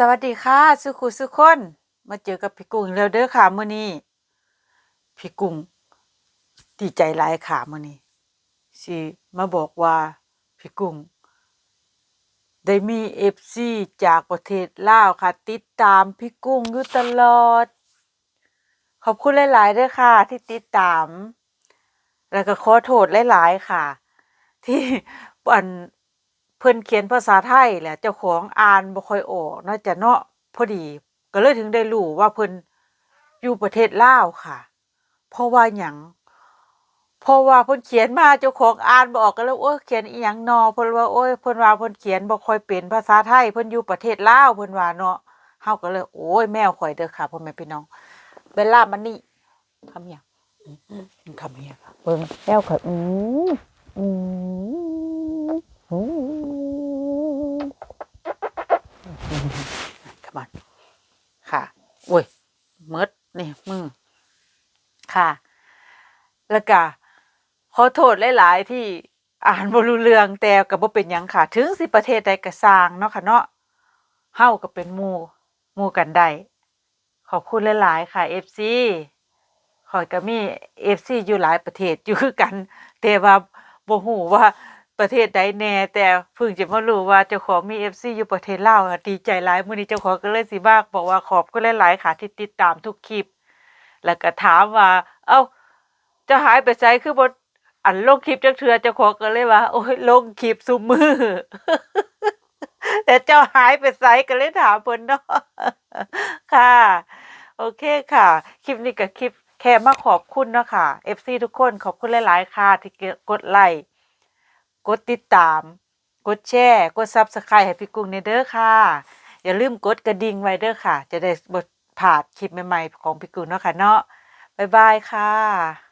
สวัสดีค่ะ สุขุสุคน มาเจอกับพี่กุ้งแล้วเด้อค่ะมื้อนี้พี่กุ้งดีใจหลายค่ะมื้อนี้สิมาบอกว่าพี่กุ้งได้มี FC จากประเทศลาวค่ะ ติดตามพี่กุ้งอยู่ตลอด ขอบคุณหลายๆเด้อค่ะ ที่ติดตาม แล้วก็ขอโทษหลายๆค่ะ ที่อัน เพิ่นเขียนภาษาไทยแหละเจ้าของอ่านบ่ค่อยออกเนาจะเนาะพอดี ก็เลยถึงได้รู้ว่าเพิ่นอยู่ประเทศลาวค่ะ เพราะว่าหยังเพราะว่าเพิ่นเขียนมาเจ้าของอ่านบ่ออกก็เลยโอ้ยเขียนอีหยังนอเพิ่นว่าโอ้ยเพิ่นว่าเพิ่นเขียนบ่ค่อยเป็นภาษาไทยเพิ่นอยู่ประเทศลาวเพิ่นว่าเนาะเฮาก็เลย โอ้ยแมวข่อยเด้อค่ะพ่อแม่พี่น้องเวลามันนี่ทำหยังทำหยังเบิ่งแมวข่อยอืมอืมอืม เมดนี่มือค่ะ แล้วก็ขอโทษหลาย ๆ ที่อ่านบรูเรืองแต่ก็บ่เป็นยังค่ะ ถึงสิประเทศใดก็สร้างเนาะค่ะเนาะเฮาก็เป็นมูมูกันได้ขอบคุณหลาย ๆ ค่ะ FC ข้อยก็มี FC อยู่หลายประเทศอยู่คือกัน แต่ว่าบ่ฮู้ว่า ประเทศใดแน่ แต่เพิ่งจะมารู้ว่าเจ้าของมี FC อยู่ประเทศลาวอะดีใจหลายมื้อนี้เจ้าของก็เลยสิมากบอกว่าขอบคุณหลายๆค่ะที่ติดตามทุกคลิป แล้วก็ถามว่า เอ้าจะหายไปไสคือบ่อันลงคลิปจักเทื่อเจ้าของก็เลยว่า โอ้ยลงคลิปซุมือแต่เจ้าหายไปไสก็เลยถามเพิ่นเนาะค่ะ โอเคค่ะ คลิปนี้ก็คลิปแค่มาขอบคุณเนาะค่ะ FC ทุกคนขอบคุณหลายๆค่ะที่กดไลค์ กดติดตาม กดแชร์ กด Subscribe ให้พี่กุ้งในเด้อค่ะ อย่าลืมกดกระดิ่งไว้เด้อค่ะ จะได้บ่พลาดคลิปใหม่ๆของพี่กุ้งเนาะค่ะเนาะบ๊ายบายค่ะ